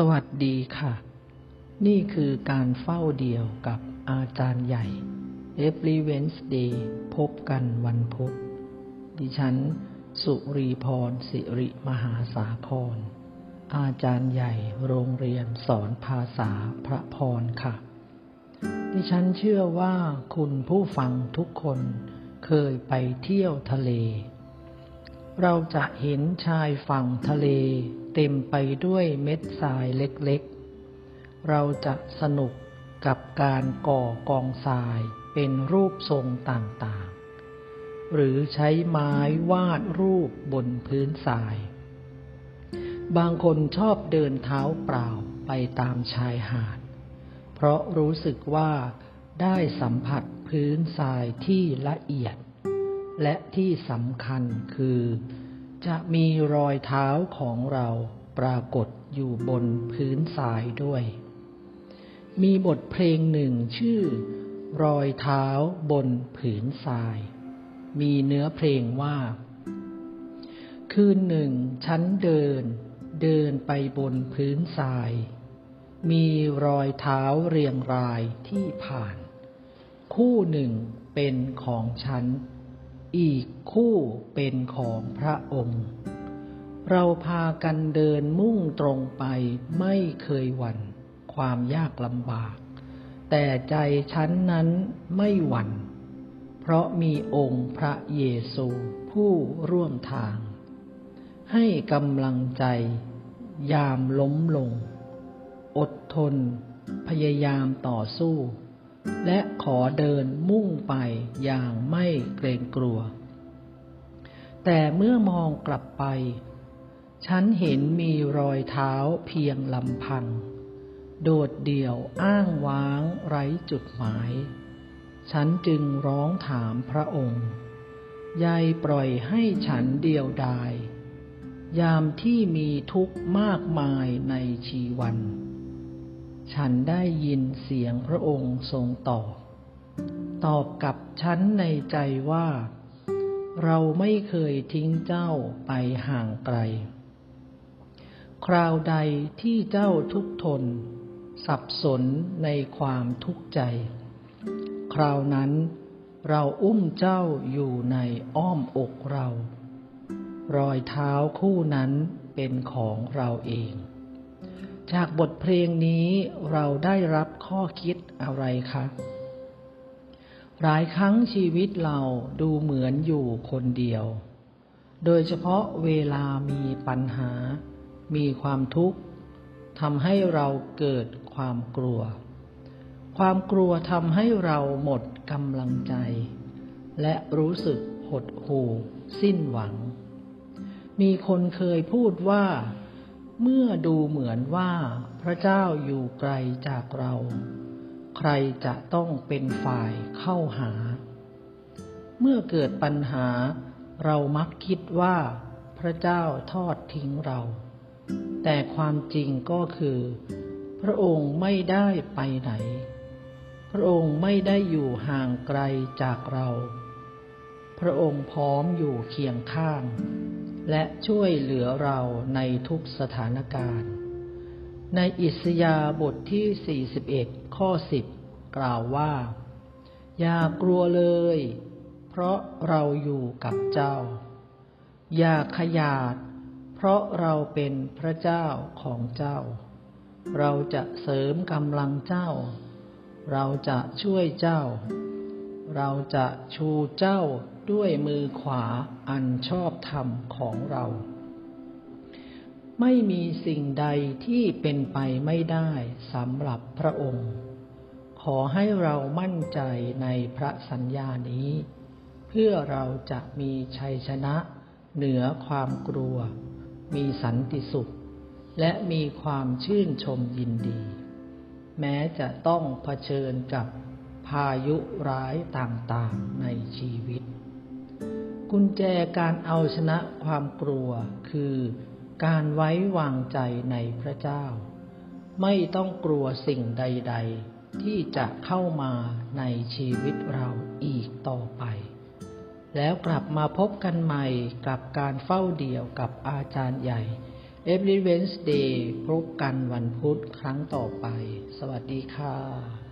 สวัสดีค่ะ นี่คือการเฝ้าเดียวกับอาจารย์ใหญ่ Every Wednesday พบกันวันพุธดิฉัน สุรีพร สิริมหาสาคร อาจารย์ใหญ่โรงเรียนสอนภาษาพระพรค่ะ ดิฉันเชื่อว่าคุณผู้ฟังทุกคนเคยไปเที่ยวทะเล เราจะเห็นชายฝั่งทะเล เต็มไปด้วยเม็ดทรายเล็กๆ เราจะสนุกกับการก่อกองทรายเป็นรูปทรงต่างๆ หรือใช้ไม้วาดรูปบนพื้นทราย บางคนชอบเดินเท้าเปล่าไปตามชายหาด เพราะรู้สึกว่าได้สัมผัสพื้นทรายที่ละเอียด และที่สำคัญคือ จะมีรอยเท้าของเราปรากฏอยู่บนพื้นทรายด้วย มีบทเพลงหนึ่งชื่อ รอยเท้าบนผืนทราย มีเนื้อเพลงว่า คืนหนึ่งฉันเดิน เดินไปบนพื้นทราย มีรอยเท้าเรียงรายที่ผ่าน คู่หนึ่งเป็นของฉัน อีกคู่เป็นของพระองค์ เราพากันเดินมุ่งตรงไปไม่เคยหวั่นความยากลำบาก แต่ใจฉันนั้นไม่หวั่น เพราะมีองค์พระเยซูผู้ร่วมทาง ให้กำลังใจ ยามล้มลง อดทน พยายามต่อสู้ และขอเดินมุ่งไปอย่างไม่เกรงกลัว แต่เมื่อมองกลับไป ฉันเห็นมีรอยเท้าเพียงลำพัง โดดเดี่ยวอ้างว้างไร้จุดหมาย ฉันจึงร้องถามพระองค์ยายปล่อยให้ฉันเดียวดาย ยามที่มีทุกข์มากมายในชีวัน ฉันได้ยินเสียงพระองค์ทรงตอบ ตอบกับฉันในใจว่า เราไม่เคยทิ้งเจ้าไปห่างไกล คราวใดที่เจ้าทุกทน สับสนในความทุกข์ใจ คราวนั้นเราอุ้มเจ้าอยู่ในอ้อมอกเรา รอยเท้าคู่นั้นเป็นของเราเอง จากบทเพลงนี้เราได้รับข้อคิดอะไรคะ หลายครั้งชีวิตเราดูเหมือนอยู่คนเดียว โดยเฉพาะเวลามีปัญหา มีความทุกข์ทำให้เราเกิดความกลัว ความกลัวทำให้เราหมดกำลังใจ และรู้สึกหดหู่ สิ้นหวัง มีคนเคยพูดว่า เมื่อดูเหมือนว่าพระเจ้าอยู่ไกลจากเรา ใครจะต้องเป็นฝ่ายเข้าหา เมื่อเกิดปัญหา เรามักคิดว่าพระเจ้าทอดทิ้งเรา แต่ความจริงก็คือ พระองค์ไม่ได้ไปไหน พระองค์ไม่ได้อยู่ห่างไกลจากเรา พระองค์พร้อมอยู่เคียงข้าง และช่วยเหลือเราในทุกสถานการณ์ ในอิสยาบทที่ 41 ข้อ 10 กล่าวว่า อย่ากลัวเลย เพราะเราอยู่กับเจ้า อย่าขยาด เพราะเราเป็นพระเจ้าของเจ้า เราจะเสริมกำลังเจ้า เราจะช่วยเจ้า เราจะชูเจ้า ด้วยมือขวาอันชอบธรรมของเรา ไม่มีสิ่งใดที่เป็นไปไม่ได้สำหรับพระองค์ ขอให้เรามั่นใจในพระสัญญานี้ เพื่อเราจะมีชัยชนะเหนือความกลัว มีสันติสุข และมีความชื่นชมยินดี แม้จะต้องเผชิญกับพายุร้ายต่างๆในชีวิต กุญแจการเอาชนะความกลัวคือการไว้วางใจในพระเจ้า ไม่ต้องกลัวสิ่งใด ๆ ที่จะเข้ามาในชีวิตเราอีกต่อไป แล้วกลับมาพบกันใหม่กับการเฝ้าเดี่ยวกับอาจารย์ใหญ่ Every Wednesday พบกันวันพุธครั้งต่อไป สวัสดีค่ะ